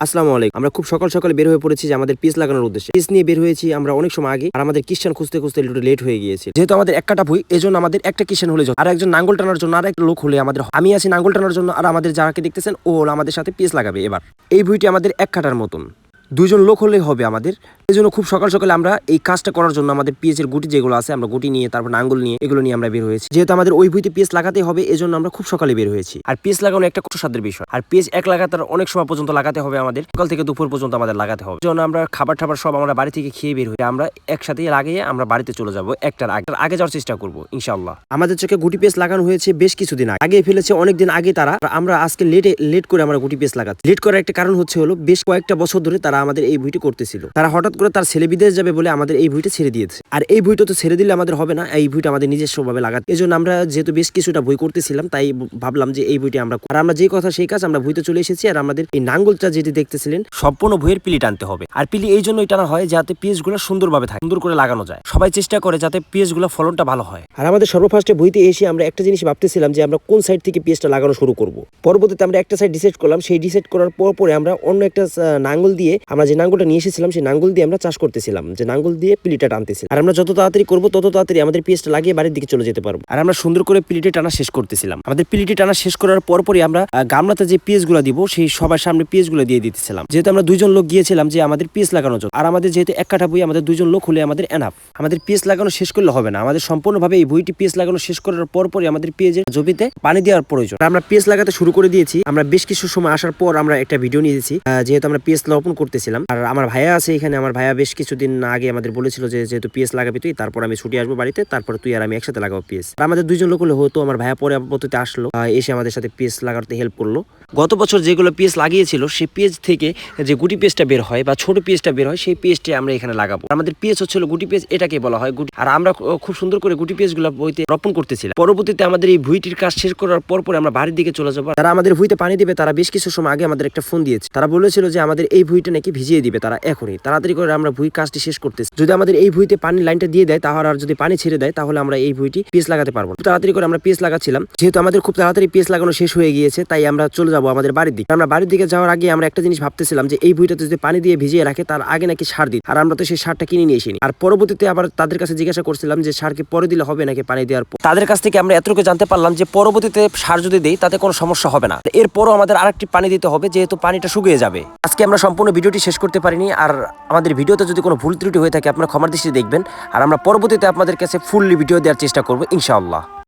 আসসালামু আলাইকুম আমরা খুব সকাল সকালে বের হয়ে পড়েছি যে আমাদের পিস লাগানোর উদ্দেশ্যে পিস নিয়ে বের হয়েছি আমরা অনেক সময় আগে আর আমাদের কিষান খুঁজতে খুঁজতে একটু লেট হয়ে গিয়েছে যেহেতু আমাদের এক কাটা ভুই এই জন্য আমাদের একটা কিষান হলে। আর একজন নাঙ্গল টানার জন্য আর একটা লোক হলে আমাদের। আমি আছি নাঙ্গল টানার জন্য আর আমাদের যারাকে দেখতেছেন ও আমাদের সাথে পিস লাগাবে এবার এই ভুইটি আমাদের এক কাটার মতন দুইজন লোক হলেই হবে আমাদের। এই জন্য খুব সকাল সকালে আমরা এই কাজটা করার জন্য আমাদের পিএসের গুটি যেগুলো আছে, আমরা গুটি নিয়ে, তারপর নাঙ্গল নিয়ে, এগুলো নিয়ে আমরা বের হয়েছি। যেহেতু আমাদের ওই ভুইতে পিএস লাগাতে হবে এই জন্য আমরা খুব সকালে বের হয়েছি। আর পিএস লাগানো একটা কষ্টসাধ্যের বিষয়। আর পিএস এক লাগাতে অনেক সময় পর্যন্ত লাগাতে হবে আমাদের। সকাল থেকে দুপুর পর্যন্ত আমাদের লাগাতে হবে। জন্য আমরা খাবার টাবার সব আমরা বাড়ি থেকে খেয়ে বের হই আমরা একসাথে লাগিয়ে আমরা বাড়িতে চলে যাব একটার আগে। আগে যাওয়ার চেষ্টা করব ইনশাল্লাহ আমাদের চোখে গুটি পেস লাগানো হয়েছে বেশ কিছুদিন আগে। আগে ফেলেছে অনেকদিন আগে তারা। আমরা আজকে লেটে লেট করে আমরা গুটি পেস লাগাচ্ছি। লেট করার একটা কারণ হচ্ছে হলো, বেশ কয়েকটা বছর ধরে তারা আমাদের এই ভুইটি করতেছিল। তারা হঠাৎ করে তার ছেলে বিদেশ যাবে বলে আমাদের এই ভুইটা ছেড়ে দিয়েছে। আর এই ভুইটা তো ছেড়ে দিলে আমাদের হবে না, এই ভুইটা আমাদের নিজস্ব ভাবে লাগাতে। এই জন্য আমরা যেহেতু বেশ কিছুটা বই করতেছিলাম, তাই ভাবলাম যে এই ভুইটি আমরা আর আমরা যে কথা সেই কাজ আমরা ভুইতে চলে এসেছি, আর আমাদের এই নাঙ্গলটা যেটি দেখতেছিলেন, সম্পূর্ণ ভুইয়ের পিলি টানতে হবে। আর পিলি এই জন্যই টানা হয় যাতে পিএসগুলো সুন্দরভাবে থাকে, সুন্দর করে লাগানো যায়। সবাই চেষ্টা করে যাতে পিএসগুলো ফলনটা ভালো হয়। আর আমাদের সর্বফার্স্টে ভুইতে এসে আমরা একটা জিনিস ভাবতেছিলাম যে আমরা কোন সাইড থেকে পিএসটা লাগানো শুরু করব। পরবর্তীতে আমরা একটা সাইড ডিসাইড করলাম, সেই ডিসাইড করার পর পরে আমরা অন্য একটা নাঙ্গল দিয়ে আমরা যে নাঙ্গলটা নিয়ে এসেছিলাম, সেই নাঙ্গল দিয়ে আমরা চাষ করতেছিলাম। যে নাঙ্গল দিয়ে পিলিটা টানতেছিলাম। আর আমরা যত তাড়াতাড়ি করব, তত তাড়াতাড়ি আমাদের পিএসটা লাগিয়ে বাড়ির দিকে চলে যেতে পারব। আর আমরা সুন্দর করে পিলিটে টানা শেষ করতেছিলাম। আমাদের পিলিটে টানা শেষ করার পরপরই আমরা গামলাতে যে পিএসগুলো দিব, সেই সবার সামনে পিএসগুলো দিয়ে দিতেছিলাম। যেহেতু আমরা দুইজন লোক গিয়েছিলাম যে আমাদের পিএস লাগানোর জন্য। আর আমাদের যেহেতু এক কাঠা বই আমাদের দুইজন লোক হলে আমাদের এনাফ আমাদের পিএস লাগানো শেষ করলে হবে না। আমাদের সম্পূর্ণভাবে এই বইটি পিএস লাগানো শেষ করার পরপরই আমাদের পিএজের জমিতে পানি দেওয়ার প্রয়োজন। আমরা পিএস লাগাতে শুরু করে দিয়েছি। আমরা বেশ কিছু সময় আসার পর আমরা একটা ভিডিও নিয়েছি যেহেতু আমরা পিএস রোপণ করতেছিলাম আর আমার ভাইয়া আছে এখানে, আমার ভাইয়া বেশ কিছুদিন আগে আমাদের বলেছিল যে যেহেতু পিএস লাগাবি তুই, তারপর আমি ছুটি আসব বাড়িতে, তারপর তুই আর আমি একসাথে লাগাবো পিএস আর আমাদের দুইজন লোক হতো, আমার ভাইয়া পরে পদ্ধতিতে আসলো এসে আমাদের সাথে পিএস লাগাতে হেল্প করল। গত বছর যেগুলো পিএস লাগিয়েছিল, সেই পিএস থেকে যে গুটি পিএসটা বের হয় বা ছোট পিএসটা বের হয়, সেই পিএসটি আমরা এখানে লাগাবো। আমাদের পিএস হচ্ছিল গুটি পিএস এটাকে বলা হয় গুটি। আর আমরা খুব সুন্দর করে গুটি পিএসগুলো বইতে রোপণ করতেছিলাম। পরবর্তীতে আমাদের এই ভুইটির কাজ শেষ করার পর পরে আমরা বাড়ির দিকে চলে যাব। তারা আমাদের ভুইতে পানি দিবে, তারা বেশ কিছু সময় আগে আমাদের একটা ফোন দিয়েছে। তারা বলেছিল যে আমাদের এই ভুইটা নাকি ভিজিয়ে দিবে তারা এখনই। তাড়াতাড়ি করে আমরা ভুই কাজটি শেষ করতেছি। যদি আমাদের এই ভুইতে পানির লাইনটা দিয়ে দেয়, তাহলে আর যদি পানি ছেড়ে দেয়, তাহলে আমরা এই ভুইটি পিস লাগাতে পারব তাড়াতাড়ি করে আমরা পিএস লাগাচ্ছিলাম। যেহেতু আমাদের খুব তাড়াতাড়ি পিএস লাগানো শেষ হয়ে গিয়েছে, তাই আমরা চলে যাব আমাদের বাড়ির দিকে। আমরা বাড়ির দিকে যাওয়ার আগে আমরা একটা জিনিস ভাবতেছিলাম যে, এই ভুইটাতে যদি পানি দিয়ে ভিজিয়ে রাখে, তার আগে নাকি সার দিই আর আমরা তো সেই সারটা কিনে নিয়ে আর পরবর্তীতে আবার তাদের কাছে জিজ্ঞাসা করছিলাম যে সারকে পরে দিলে হবে নাকি পানি দেওয়ার পর? তাদের কাছ থেকে আমরা এতটুকু জানতে পারলাম যে, পরবর্তীতে সার যদি দেই, তাতে কোনো সমস্যা হবে না। এরপরও আমাদের আরেকটি পানি দিতে হবে, যেহেতু পানিটা শুকিয়ে যাবে। আজকে আমরা সম্পূর্ণ ভিডিওটি শেষ করতে পারিনি, আর আমাদের ভিডিওতে যদি কোনো ভুল ত্রুটি হয়ে থাকে, আপনারা ক্ষমার দৃষ্টি দেখবেন। আর আমরা পরবর্তীতে আপনাদের কাছে ফুললি ভিডিও দেওয়ার চেষ্টা করব, ইনশাআল্লাহ।